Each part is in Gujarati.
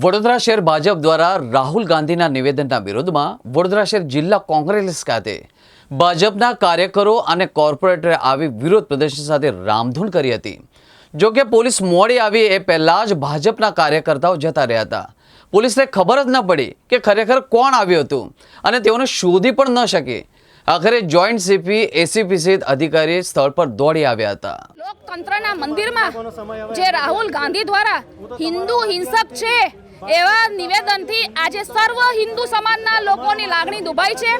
વડોદરા શહેર ભાજપ દ્વારા રાહુલ ગાંધીના નિવેદનના વિરોધમાં વડોદરા શહેર જિલ્લા કોંગ્રેસ ખાતે ભાજપના કાર્યકરો અને કોર્પોરેટરે આવી વિરોધ પ્રદર્શન સાથે રામધૂન કરી હતી. જો કે પોલીસ મોડી આવી એ પહેલાં જ ભાજપના કાર્યકર્તાઓ જતા રહ્યા હતા. પોલીસને ખબર જ ન પડી કે ખરેખર કોણ આવ્યું હતું અને તેઓને શોધી પણ ન શકી. આખરે જોઈન્ટ સીપી, એસીપી સહિત અધિકારી સ્થળ પર દોડી આવ્યા હતા. લોકતંત્રના મંદિરમાં જે રાહુલ ગાંધી દ્વારા હિન્દુ હિંસક છે એવા નિવેદનથી આજે સર્વ હિન્દુ સમાજના લોકોની લાગણી દુભાઈ છે.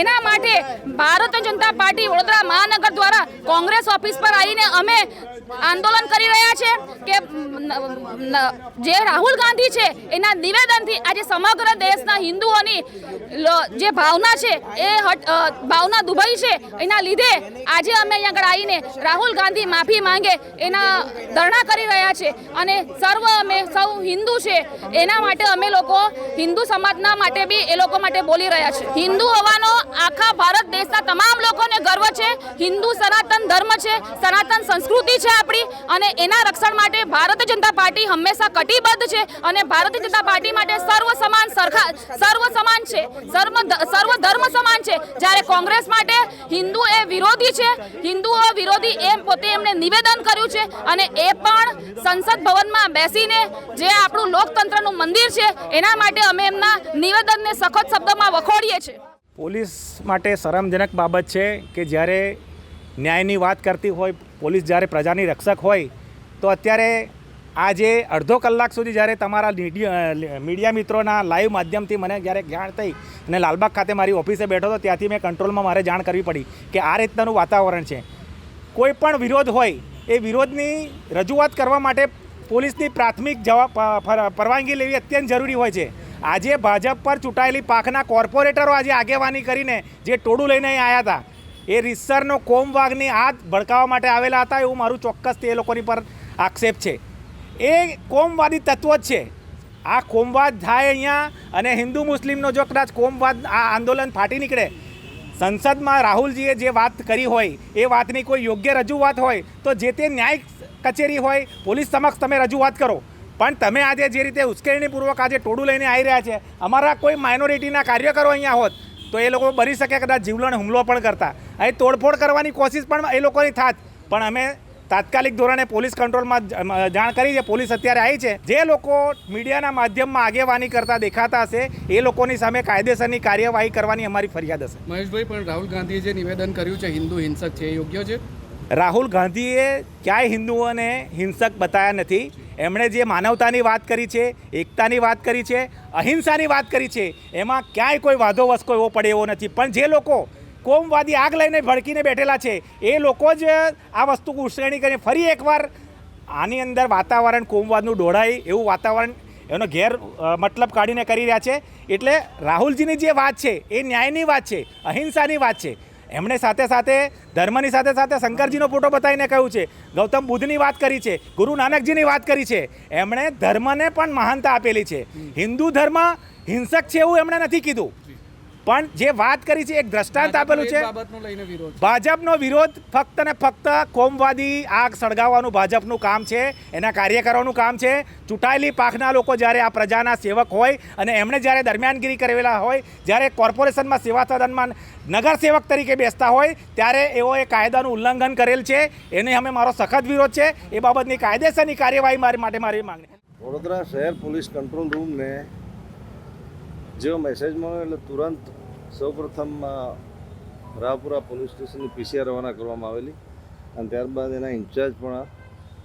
એના માટે ભારતીય જનતા પાર્ટી વડોદરા મહાનગર દ્વારા કોંગ્રેસ ઓફિસ પર આવીને અમે આંદોલન કરી રહ્યા છે કે જે રાહુલ ગાંધી છે, એના નિવેદનથી આજે સમગ્ર દેશના હિન્દુઓની જે ભાવના છે, એ ભાવના દુભાઈ છે, એના લીધે આજે અમે અહીંયા આગળ આવીને રાહુલ ગાંધી માફી માંગે એના ધરણા કરી રહ્યા છે. અને સર્વ અમે, સૌ હિન્દુ છે, એના માટે અમે લોકો હિન્દુ સમાજના માટે બી એ લોકો માટે બોલી રહ્યા છે. હિન્દુ હોવાનો આખા ભારત દેશના તમામ લોકોને ગર્વ છે. હિન્દુ સનાતન ધર્મ છે, સનાતન સંસ્કૃતિ છે આપણી અને એના રક્ષણ માટે ભારતીય જનતા પાર્ટી હંમેશા કટિબદ્ધ છે અને ભારતીય જનતા પાર્ટી માટે સર્વ સમાન સરખા સર્વ સમાન છે, સર્વ સર્વ ધર્મ સમાન છે. જ્યારે કોંગ્રેસ માટે હિન્દુ એ વિરોધી છે, હિન્દુઓ વિરોધી એમ પોતે એમણે નિવેદન કર્યું છે અને એ પણ સંસદ ભવનમાં બેસીને જે આપણું લોકતંત્રનું મંદિર છે, એના માટે અમે એમના નિવેદનને સખત શબ્દોમાં વખોડીએ છીએ. પોલીસ માટે શરમજનક બાબત છે કે જ્યારે ન્યાયની વાત કરતી હોય, પોલીસ જ્યારે પ્રજાની રક્ષક હોય, તો અત્યારે આજે અડધો કલાક સુધી જ્યારે તમારા મીડિયા મિત્રોના લાઈવ માધ્યમથી મને જ્યારે જાણ થઈ અને લાલબાગ ખાતે મારી ઓફિસે બેઠો હતો, ત્યાંથી મેં કંટ્રોલમાં મારે જાણ કરવી પડી કે આ રીતનાનું વાતાવરણ છે. કોઈ પણ વિરોધ હોય, એ વિરોધની રજૂઆત કરવા માટે પોલીસની પ્રાથમિક જવાબ પરવાનગી લેવી અત્યંત જરૂરી હોય છે. આજે ભાજપ પર ચૂંટાયેલી પાકના કોર્પોરેટરો આજે આગેવાની કરીને જે ટોળું લઈને આવ્યા હતા એ રીસરનો કોમવાગની હાથ ભડકાવવા માટે આવેલા હતા એવું મારું ચોક્કસ તે લોકોની પર આક્ષેપ છે. એ કોમવાદી તત્વ જ છે. આ કોમવાદ થાય અહીંયા અને હિન્દુ મુસ્લિમનો જો કદાચ કોમવાદ આ આંદોલન ફાટી નીકળે, સંસદમાં રાહુલજીએ જે વાત કરી હોય, એ વાતની કોઈ યોગ્ય રજૂઆત હોય, તો જે તે ન્યાયિક કચેરી હોય, પોલીસ સમક્ષ તમે રજૂઆત કરો. પણ તમે આજે જે રીતે ઉશ્કેરણીપૂર્વક આજે ટોળું લઈને આવી રહ્યા છે, અમારા કોઈ માઇનોરિટીના કાર્યકરો અહીંયા હોત, તો એ લોકો બની શકે, કદાચ જીવલણ હુમલો પણ કરતા. અહીં તોડફોડ કરવાની કોશિશ પણ એ લોકોની થાત. પણ અમે તાત્કાલિક ધોરણે પોલીસ કંટ્રોલમાં જાણ કરી છે. પોલીસ અત્યારે આવી છે. જે લોકો મીડિયાના માધ્યમમાં આગેવાની કરતા દેખાતા હશે એ લોકોની સામે કાયદેસરની કાર્યવાહી કરવાની અમારી ફરિયાદ હશે. મહેશભાઈ પણ રાહુલ ગાંધીએ જે નિવેદન કર્યું છે હિન્દુ હિંસક છે એ યોગ્ય છે? રાહુલ ગાંધીએ ક્યાંય હિન્દુઓને હિંસક બતાવ્યા નથી. એમણે જે માનવતાની વાત કરી છે એકતાની વાત કરી છે અહિંસાની વાત કરી છે એમાં ક્યાંય કોઈ વાધો વસકો એવો પડે એવો નથી. પણ જે લોકો કોમવાદી આગ લઈને ભડકીને બેઠેલા છે. એ લોકો જ આ વસ્તુ ઉશ્રેણી કરીને ફરી એકવાર આની અંદર વાતાવરણ, કોમવાદનું ડોળાય એવું વાતાવરણ, એનો ગેર મતલબ કાઢીને કરી રહ્યા છે. એટલે રાહુલજીની જે વાત છે, એ ન્યાયની વાત છે, અહિંસાની વાત છે. એમણે સાથે સાથે, ધર્મની સાથે સાથે શંકરજીનો ફોટો બતાવીને કહ્યું છે. ગૌતમ બુદ્ધની વાત કરી છે, ગુરુ નાનકજીની વાત કરી છે. એમણે ધર્મને પણ મહાનતા આપેલી છે. હિન્દુ ધર્મ હિંસક છે એવું એમણે નથી કીધું. પણ જે વાત કરી છે એક દ્રષ્ટાંત આપેલું છે. એ બાબતનો લઈને વિરોધ. છે. ભાજપનો વિરોધ ફક્ત ને ફક્ત કોમવાદી આગ સળગાવવાનું ભાજપનું કામ છે એના કાર્યકરોનું કામ છે. ચૂંટાયેલી પાખના લોકો જ્યારે આ પ્રજાના સેવક હોય અને એમણે જ્યારે દરમિયાનગીરી કરેલા હોય જ્યારે કોર્પોરેશનમાં સેવા સદનમાં નગર સેવક તરીકે બેસતા હોય ત્યારે એઓએ કાયદાનું ઉલ્લંઘન કરેલ છે. એને અમે મારો સખત વિરોધ છે. એ બાબતની કાયદેસરની કાર્યવાહી મારી માટે મારી માંગણી વડોદરા શહેર પોલીસ કંટ્રોલ રૂમને જેવો મેસેજ મળ્યો એટલે તુરંત સૌપ્રથમ રાહપુરા પોલીસ સ્ટેશનની પીસીઆર રવાના કરવામાં આવેલી અને ત્યારબાદ એના ઇન્ચાર્જ પણ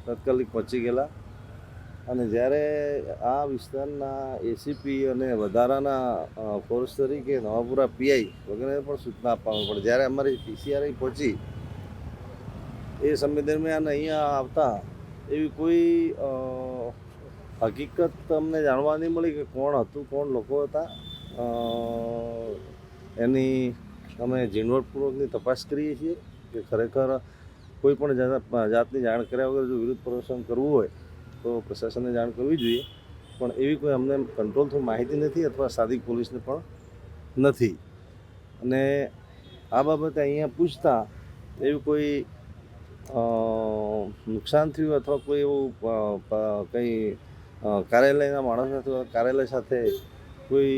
તાત્કાલિક પહોંચી ગયેલા. અને જ્યારે આ વિસ્તારના એસીપી અને વધારાના ફોર્સ તરીકે નવાપુરા પીઆઈ વગેરે પણ સૂચના આપવામાં પડે. જ્યારે અમારી પીસીઆર અહીં પહોંચી, એ સમય દરમિયાન અહીંયા આવતા એવી કોઈ હકીકત જાણવા નહીં મળી કે કોણ હતું, કોણ લોકો હતા. એની અમે ઝીણવટપૂર્વકની તપાસ કરીએ છીએ કે ખરેખર કોઈ પણ જાત- જાતની જાણ કર્યા વગર જો વિરુદ્ધ પ્રદર્શન કરવું હોય, તો પ્રશાસનને જાણ કરવી જોઈએ. પણ એવી કોઈ અમને કંટ્રોલ થ્રુ માહિતી નથી અથવા સાદિક પોલીસને પણ નથી. અને આ બાબતે અહીંયા પૂછતા એવું કોઈ નુકસાન થયું અથવા કોઈ એવું કંઈ કાર્યાલયના માણસ અથવા કાર્યાલય સાથે કોઈ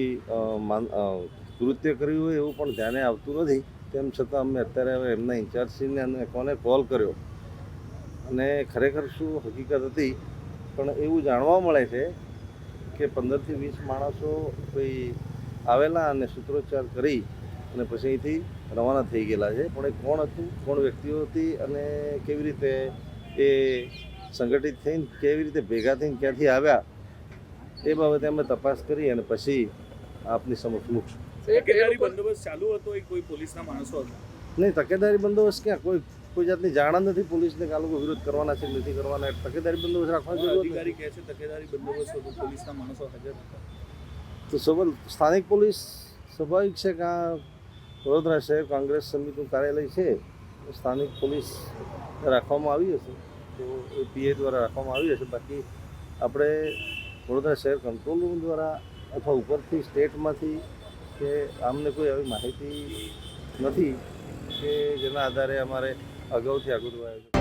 કૃત્ય કર્યું હોય એવું પણ ધ્યાને આવતું નથી. તેમ છતાં અમે અત્યારે હવે એમના ઇન્ચાર્જશ્રીને અને કોને કોલ કર્યો. અને ખરેખર શું હકીકત હતી, પણ એવું જાણવા મળે છે કે પંદરથી વીસ માણસો કોઈ આવેલા અને સૂત્રોચ્ચાર કરી અને પછી અહીંથી રવાના થઈ ગયેલા છે. પણ એ કોણ હતું, કોણ વ્યક્તિઓ હતી અને કેવી રીતે એ સંગઠિત થઈને કેવી રીતે ભેગા થઈને ક્યાંથી આવ્યા એ બાબતે અમે તપાસ કરી અને પછી આપની સમક્ષ મૂકશું. તકેદારી બંદોબસ્ત ચાલુ હતો એ કોઈ પોલીસના માણસો હતા? નહીં તકેદારી બંદોબસ્ત ક્યાં? કોઈ કોઈ જાતની જાણ નથી પોલીસને કે આ લોકો વિરોધ કરવાના છે નથી કરવાના. તકેદારી બંદોબસ્ત રાખવાની જરૂર અધિકારી કહે છે તકેદારી બંદોબસ્ત હતો પોલીસના માણસો હાજર હતા? તો સવાલ સ્થાનિક પોલીસ સ્વાભાવિક છે કે આ વડોદરા શહેર કોંગ્રેસ સમિતિનું કાર્યાલય છે સ્થાનિક પોલીસ રાખવામાં આવી હશે. તો એ પીએ દ્વારા રાખવામાં આવી હશે. બાકી આપણે વડોદરા શહેર કંટ્રોલ રૂમ દ્વારા અથવા ઉપરથી સ્ટેટમાંથી કે આમને કોઈ આવી માહિતી નથી કે જેના આધારે અમારે અગાઉથી આગળ આવ્યું